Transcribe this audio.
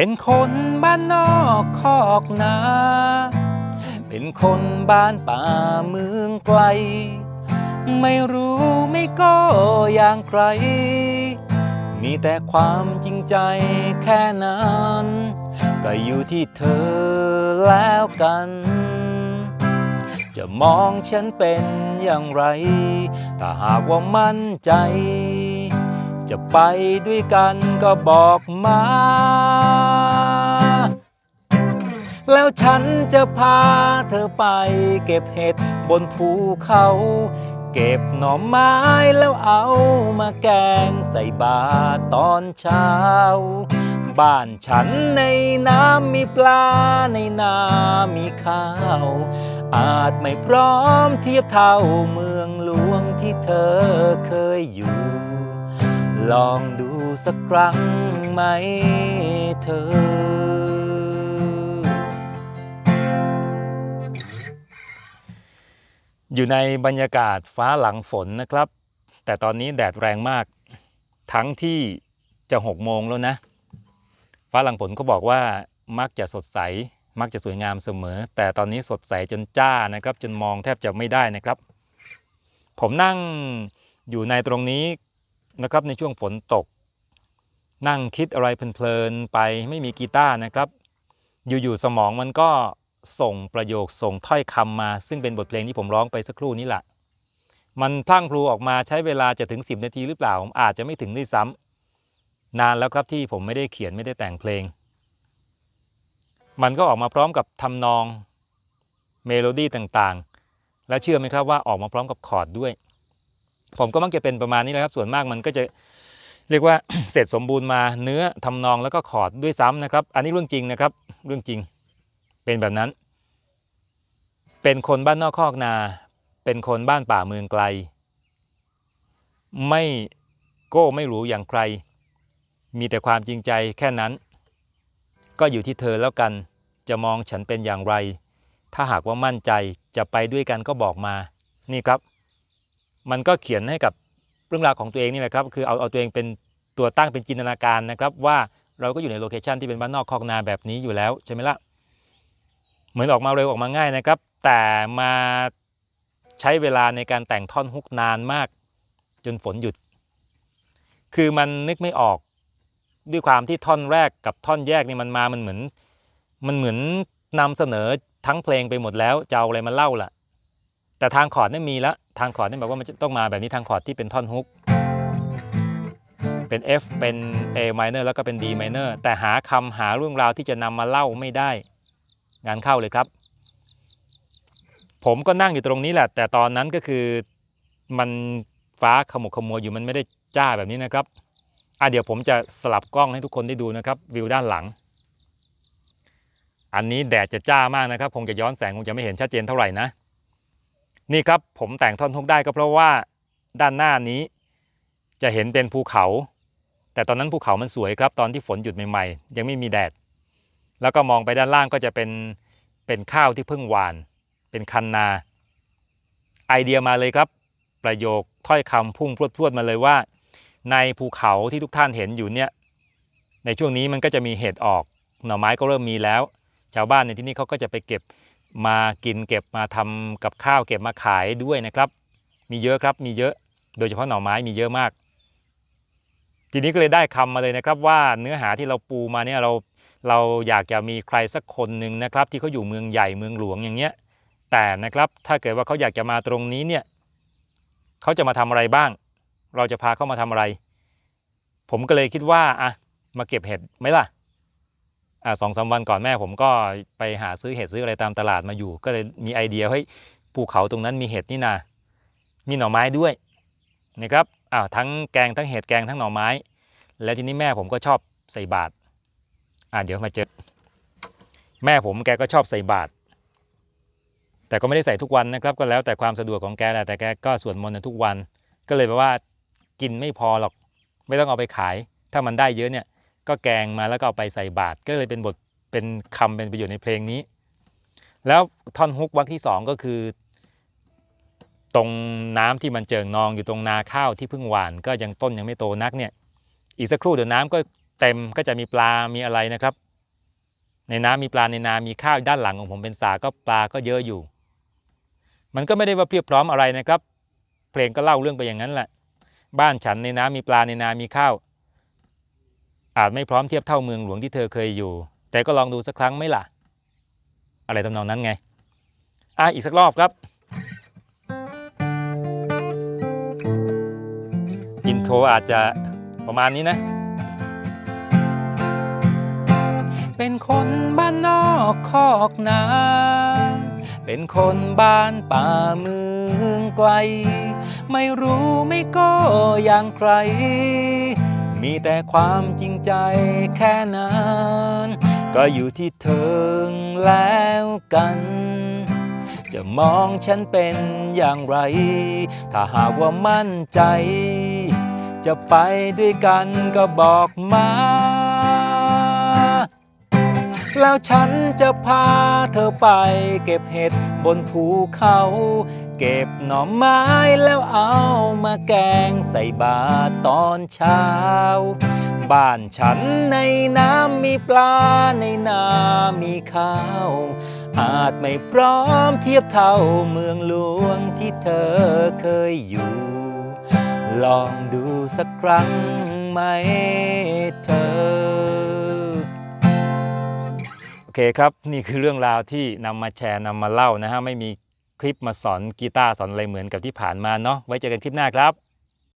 เป็นคนบ้านนอกคอกนา เป็นคนบ้านป่าเมืองไกล ไม่รู้ไม่ก็อย่างใคร มีแต่ความจริงใจแค่นั้น ก็อยู่ที่เธอแล้วกัน จะมองฉันเป็นอย่างไร ถ้าหากว่ามั่นใจ จะไปด้วยกันก็บอกมา แล้วฉันจะพาเธอไปเก็บเห็ดบนภูเขา เก็บหน่อไม้แล้วเอามาแกงใส่บาตรตอนเช้า บ้านฉันในน้ำมีปลาในนามีข้าว อาจไม่พร้อมเทียบเท่าเมืองหลวงที่เธอเคยอยู่ ลองดูสักครั้งไหมเธอ อยู่ในบรรยากาศฟ้าหลังฝนนะครับ แต่ตอนนี้แดดแรงมาก ทั้งที่จะหกโมงแล้วนะ ฟ้าหลังฝนก็บอกว่ามักจะสดใส มักจะสวยงามเสมอ แต่ตอนนี้สดใสจนจ้านะครับ จนมองแทบจะไม่ได้นะครับ ผมนั่งอยู่ในตรงนี้นะครับในช่วงฝนตก นั่งคิดอะไรเพลินๆไปไม่มีกีตาร์นะครับ อยู่ๆสมองมันก็ ส่งประโยคส่งถ้อยคำมา ซึ่งเป็นบทเพลงที่ผมร้องไปสักครู่นี้แหละมันพลั่งพลูออกมาใช้เวลาจะถึง 10 นาทีหรือเปล่าผมอาจจะไม่ถึงด้วยซ้ำนานแล้วครับที่ผมไม่ได้เขียนไม่ได้แต่งเพลง มันก็ออกมาพร้อมกับทำนองเมโลดี้ต่างๆ แล้วเชื่อไหมครับว่าออกมาพร้อมกับคอร์ดด้วย ผมก็มักจะเป็นประมาณนี้แหละครับ ส่วนมากมันก็จะเรียกว่าเสร็จสมบูรณ์มาเนื้อทำนองแล้วก็คอร์ดด้วยซ้ำนะครับ อันนี้เรื่องจริงนะครับ เรื่องจริง เป็นแบบนั้น เป็นคนบ้านนอกคอกนา เป็นคนบ้านป่าเมืองไกล ไม่โก้ไม่รู้อย่างใคร มีแต่ความจริงใจแค่นั้น ก็อยู่ที่เธอแล้วกันจะมองฉันเป็นอย่างไร ถ้าหากว่ามั่นใจจะไปด้วยกันก็บอกมา นี่ครับ มันก็เขียนให้กับเรื่องราวของตัวเองนี่แหละครับ คือเอาเอาตัวเองเป็นตัวตั้งเป็นจินตนาการนะครับ ว่าเราก็อยู่ในโลเคชันที่เป็นบ้านนอกคอกนาแบบนี้อยู่แล้วใช่ไหมล่ะ มือนออกมาเร็วออกมาง่ายนะครับ แต่มาใช้เวลาในการแต่งท่อนฮุกนานมาก จนฝนหยุด คือมันนึกไม่ออกด้วยความที่ท่อนแรกกับท่อนแยกนี่มันมามันเหมือน มันเหมือนนำเสนอทั้งเพลงไปหมดแล้วจะเอาอะไรมาเล่าล่ะ แต่ทางคอร์ดนี่มีล้วทางคอร์ดนี่แบบว่ามันจะต้องมาแบบนี้ทางคอร์ดที่เป็นท่อนฮุกเป็น F เป็น A minor แล้วก็เป็น D minor แต่หาคำหาเรื่องราวที่จะนำมาเล่าไม่ได้ งานเข้าเลยครับ ผมก็นั่งอยู่ตรงนี้แหละ แต่ตอนนั้นก็คือมันฟ้าขมุกขมัวอยู่มันไม่ได้จ้าแบบนี้นะครับอะเดี๋ยวผมจะสลับกล้องให้ทุกคนได้ดูนะครับ วิวด้านหลัง อันนี้แดดจะจ้ามากนะครับคงจะย้อนแสงคงจะไม่เห็นชัดเจนเท่าไหร่นะ นี่ครับผมแต่งท่อนฮุกได้ก็เพราะว่าด้านหน้านี้จะเห็นเป็นภูเขา แต่ตอนนั้นภูเขามันสวยครับ ตอนที่ฝนหยุดใหม่ๆ ยังไม่มีแดด แล้วก็มองไปด้านล่างก็จะเป็นเป็นข้าวที่เพิ่งหวาน เป็นคันนา ไอเดียมาเลยครับ ประโยคถ้อยคำพุ่งพรวดๆมาเลยว่า ในภูเขาที่ทุกท่านเห็นอยู่เนี่ยในช่วงนี้มันก็จะมีเห็ดออก หน่อไม้ก็เริ่มมีแล้ว ชาวบ้านในที่นี่เขาก็จะไปเก็บมากินเก็บมาทำกับข้าวเก็บมาขายด้วยนะครับ มีเยอะครับมีเยอะ โดยเฉพาะหน่อไม้มีเยอะมาก ทีนี้ก็เลยได้คำมาเลยนะครับว่าเนื้อหาที่เราปูมาเนี่ยเรา เราอยากจะมีใครสักคนหนึ่งนะครับ ที่เขาอยู่เมืองใหญ่เมืองหลวงอย่างเงี้ยแต่นะครับถ้าเกิดว่าเขาอยากจะมาตรงนี้เนี่ยเขาจะมาทำอะไรบ้าง เราจะพาเขามาทำอะไร ผมก็เลยคิดว่าอะมาเก็บเห็ดไหมล่ะอะสองสามวันก่อนแม่ผมก็ไปหาซื้อเห็ดซื้ออะไรตามตลาดมาอยู่ ก็เลยมีไอเดียเฮ้ยภูเขาตรงนั้นมีเห็ดนี่นา มีหน่อไม้ด้วยนะครับอ้าวทั้งแกงทั้งเห็ดแกงทั้งหน่อไม้ แล้วทีนี้แม่ผมก็ชอบใส่บาตร อ่าเดี๋ยวมาเจอ แม่ผมแกก็ชอบใส่บาตรแต่ก็ไม่ได้ใส่ทุกวันนะครับ ก็แล้วแต่ความสะดวกของแกแหละแต่แกก็สวดมนต์ในทุกวัน ก็เลยแปลว่ากินไม่พอหรอก ไม่ต้องเอาไปขาย ถ้ามันได้เยอะเนี่ย ก็แกงมาแล้วก็เอาไปใส่บาตรก็เลยเป็นบทเป็นคำเป็นประโยชน์ในเพลงนี้ แล้วท่อนฮุกวรรคที่สองก็คือ ตรงน้ำที่มันเจิ่งนองอยู่ตรงนาข้าวที่เพิ่งหวาน ก็ยังต้นยังไม่โตนักเนี่ยอีกสักครู่เดี๋ยวน้ำก็ เต็มก็จะมีปลา มีอะไรนะครับ ในน้ำมีปลาในนา มีข้าวด้านหลังของผมเป็นสาก็ปลาก็เยอะอยู่ มันก็ไม่ได้ว่าเพียบพร้อมอะไรนะครับ เพลงก็เล่าเรื่องไปอย่างนั้นแหละ บ้านฉันในน้ำมีปลาในนา มีข้าว อาจไม่พร้อมเทียบเท่าเมืองหลวงที่เธอเคยอยู่ แต่ก็ลองดูสักครั้งไหมล่ะ อะไรทำนองนั้นไง อะอีกสักรอบครับ อินโทรอาจจะประมาณนี้นะ เป็นคนบ้านนอกคอกนา เป็นคนบ้านป่าเมืองไกล ไม่รู้ไม่ก็อย่างใคร มีแต่ความจริงใจแค่นั้น ก็อยู่ที่เธอแล้วกัน จะมองฉันเป็นอย่างไร ถ้าหากว่ามั่นใจ จะไปด้วยกันก็บอกมา แล้วฉันจะพาเธอไปเก็บเห็ดบนภูเขา เก็บหน่อไม้แล้วเอามาแกงใส่บาตรตอนเช้า บ้านฉันในน้ำมีปลาในนามีข้าว อาจไม่พร้อมเทียบเท่าเมืองหลวงที่เธอเคยอยู่ ลองดูสักครั้งไหมเธอ เคครับ นี่คือเรื่องราวที่นำมาแชร์นำมาเล่านะฮะไม่มีคลิปมาสอนกีตาร์สอนอะไรเหมือนกับที่ผ่านมาเนาะไว้เจอกันคลิปหน้าครับ